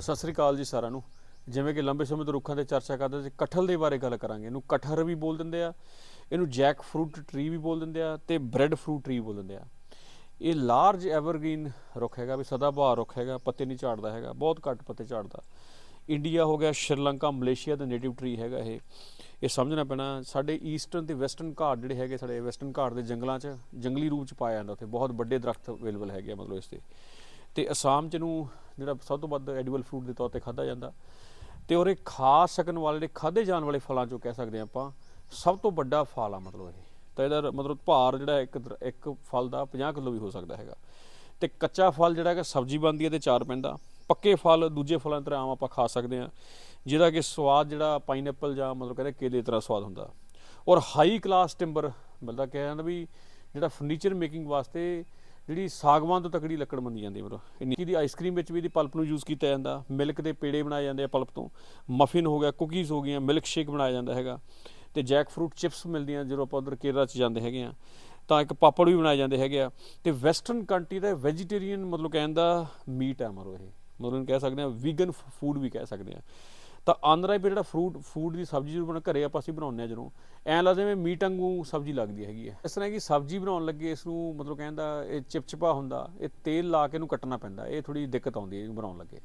ਸਤਿ ਸ੍ਰੀ ਅਕਾਲ ਜੀ ਸਾਰਿਆਂ ਨੂੰ। ਜਿਵੇਂ ਕਿ ਲੰਬੇ ਸਮੇਂ ਤੋਂ ਰੁੱਖਾਂ ਤੇ ਚਰਚਾ ਕਰਦੇ ਸੀ ਕਠਲ ਦੇ ਬਾਰੇ ਗੱਲ ਕਰਾਂਗੇ। ਇਹਨੂੰ ਕਟਹਰ ਵੀ ਬੋਲ ਦਿੰਦੇ ਆ, ਇਹਨੂੰ ਜੈਕ ਫਰੂਟ ਟਰੀ ਵੀ ਬੋਲ ਦਿੰਦੇ ਆ ਤੇ ਬ੍ਰੈਡ ਫਰੂਟ ਟਰੀ ਬੋਲ ਦਿੰਦੇ ਆ। ਇਹ ਲਾਰਜ ਐਵਰਗ੍ਰੀਨ ਰੁੱਖ ਹੈਗਾ ਵੀ ਸਦਾਬਹਾਰ ਰੁੱਖ ਹੈਗਾ, ਪੱਤੇ ਨਹੀਂ ਝਾੜਦਾ ਹੈਗਾ, ਬਹੁਤ ਘੱਟ ਪੱਤੇ ਝਾੜਦਾ। ਇੰਡੀਆ ਹੋ ਗਿਆ, ਸ਼੍ਰੀਲੰਕਾ, ਮਲੇਸ਼ੀਆ ਦਾ ਨੇਟਿਵ ਟਰੀ ਹੈਗਾ ਇਹ। ਇਹ ਸਮਝਣਾ ਪੈਣਾ, ਸਾਡੇ ਈਸਟਰਨ ਤੇ ਵੈਸਟਰਨ ਘਾਟ ਜਿਹੜੇ ਹੈਗੇ ਸਾਡੇ ਵੈਸਟਰਨ ਘਾਟ ਦੇ ਜੰਗਲਾਂ 'ਚ, ਜੰਗਲੀ ਰੂਪ 'ਚ ਪਾਇਆ ਜਾਂਦਾ ਉੱਥੇ। ਬਹੁਤ ਵੱਡੇ ਦਰਖਤ ਅਵੇਲੇਬਲ ਹੈਗੇ ਆ ਮਤਲਬ ਇਸ ਤੇ। ਤੇ ਅਸਾਮ 'ਚ ਨੂੰ ਜਿਹੜਾ ਸਭ ਤੋਂ ਵੱਧ ਐਡੀਬਲ ਫਰੂਟ ਦੇ ਤੌਰ ਤੇ ਖਾਦਾ ਜਾਂਦਾ। ਤੇ ਔਰ ਇਹ ਖਾ ਸਕਣ ਵਾਲੇ ਜਿਹੜੇ ਖਾਦੇ ਜਾਣ ਵਾਲੇ ਫਲਾਂ ਚੋਂ ਕਹਿ ਸਕਦੇ ਹਾਂ ਆਪਾਂ, ਸਭ ਤੋਂ ਵੱਡਾ ਫਲ ਆ ਮਤਲਬ ਇਹ। ਤਾਂ ਇਹਦਾ ਮਤਲਬ ਭਾਰ ਜਿਹੜਾ ਇੱਕ ਇੱਕ ਫਲ ਦਾ 50 ਕਿਲੋ ਵੀ ਹੋ ਸਕਦਾ ਹੈਗਾ। ਤੇ ਕੱਚਾ ਫਲ ਜਿਹੜਾ ਹੈਗਾ ਸਬਜ਼ੀ ਬਣਦੀ ਹੈ ਤੇ ਚਾਰ ਪੈਂਦਾ। ਪੱਕੇ ਫਲ ਦੂਜੇ ਫਲਾਂ ਦੀ ਤਰ੍ਹਾਂ ਆਮ ਆਪਾਂ ਖਾ ਸਕਦੇ ਹਾਂ, ਜਿਹਦਾ ਕਿ ਸਵਾਦ ਜਿਹੜਾ ਪਾਈਨਐਪਲ ਜਾਂ ਮਤਲਬ ਕਹਿੰਦੇ ਕੇਲੇ ਤਰ੍ਹਾਂ ਸਵਾਦ ਹੁੰਦਾ। ਔਰ ਹਾਈ ਕਲਾਸ ਟਿੰਬਰ ਮਤਲਬ ਕਿਹਾ ਜਾਂਦਾ ਵੀ ਜਿਹੜਾ ਫਰਨੀਚਰ ਮੇਕਿੰਗ ਵਾਸਤੇ ਜਿਹੜੀ ਸਾਗਵਾਨ ਤੋਂ ਤਕੜੀ ਲੱਕੜ ਮੰਨੀ ਜਾਂਦੀ ਹੈ ਮਤਲਬ ਇੰਨੀ ਦੀ ਆਈਸਕ੍ਰੀਮ ਵਿੱਚ ਵੀ ਇਹਦੀ ਪਲਪ ਨੂੰ ਯੂਜ਼ ਕੀਤਾ ਜਾਂਦਾ। ਮਿਲਕ ਦੇ ਪੇੜੇ ਬਣਾਏ ਜਾਂਦੇ ਆ ਪਲਪ ਤੋਂ। ਮਫਿਨ ਹੋ ਗਿਆ ਕੁਕੀਜ਼ ਹੋ ਗਈਆਂ ਮਿਲਕ ਸ਼ੇਕ ਬਣਾਇਆ ਜਾਂਦਾ ਹੈਗਾ। ਤੇ ਜੈਕ ਫਰੂਟ ਚਿਪਸ ਮਿਲਦੀਆਂ ਜਦੋਂ ਆਪਾਂ ਉਧਰ ਕੇਰਲਾ ਚ ਜਾਂਦੇ ਹੈਗੇ ਆ। ਤਾਂ ਇੱਕ ਪਾਪੜ ਵੀ ਬਣਾਏ ਜਾਂਦੇ ਹੈਗੇ ਆ। ਤੇ ਵੈਸਟਰਨ ਕੰਟਰੀ ਦਾ ਵੈਜੀਟੇਰੀਅਨ ਮਤਲਬ ਕਹਿੰਦਾ ਮੀਟ ਹੈ ਮਰੋ ਇਹ। ਮਤਲਬ ਇਹਨੂੰ ਕਹਿ ਸਕਦੇ ਆ ਵੀਗਨ ਫੂਡ ਵੀ ਕਹਿ ਸਕਦੇ ਆ। ਤਾਂ ਆਂਧਰਾ ਵੀ ਜਿਹੜਾ ਫਰੂਟ, ਫੂਡ ਦੀ ਸਬਜ਼ੀ ਜਦੋਂ ਬਣਾ, ਘਰੇ ਆਪਾਂ ਅਸੀਂ ਬਣਾਉਂਦੇ ਆ ਜਦੋਂ ਐਂ ਲੱਗਦਾ ਜਿਵੇਂ ਮੀਟ ਵਾਂਗੂ ਸਬਜ਼ੀ ਲੱਗਦੀ ਹੈਗੀ ਹੈ। ਇਸ ਤਰ੍ਹਾਂ ਕਿ ਸਬਜ਼ੀ ਬਣਾਉਣ ਲੱਗੇ ਇਸ ਨੂੰ ਮਤਲਬ ਕਹਿੰਦਾ ਇਹ ਚਿਪਚਿਪਾ ਹੁੰਦਾ, ਇਹ ਤੇਲ ਲਾ ਕੇ ਇਹਨੂੰ ਕੱਟਣਾ ਪੈਂਦਾ, ਇਹ ਥੋੜੀ ਦਿੱਕਤ ਆਉਂਦੀ ਹੈ ਇਹਨੂੰ ਬਣਾਉਣ ਲੱਗੇ।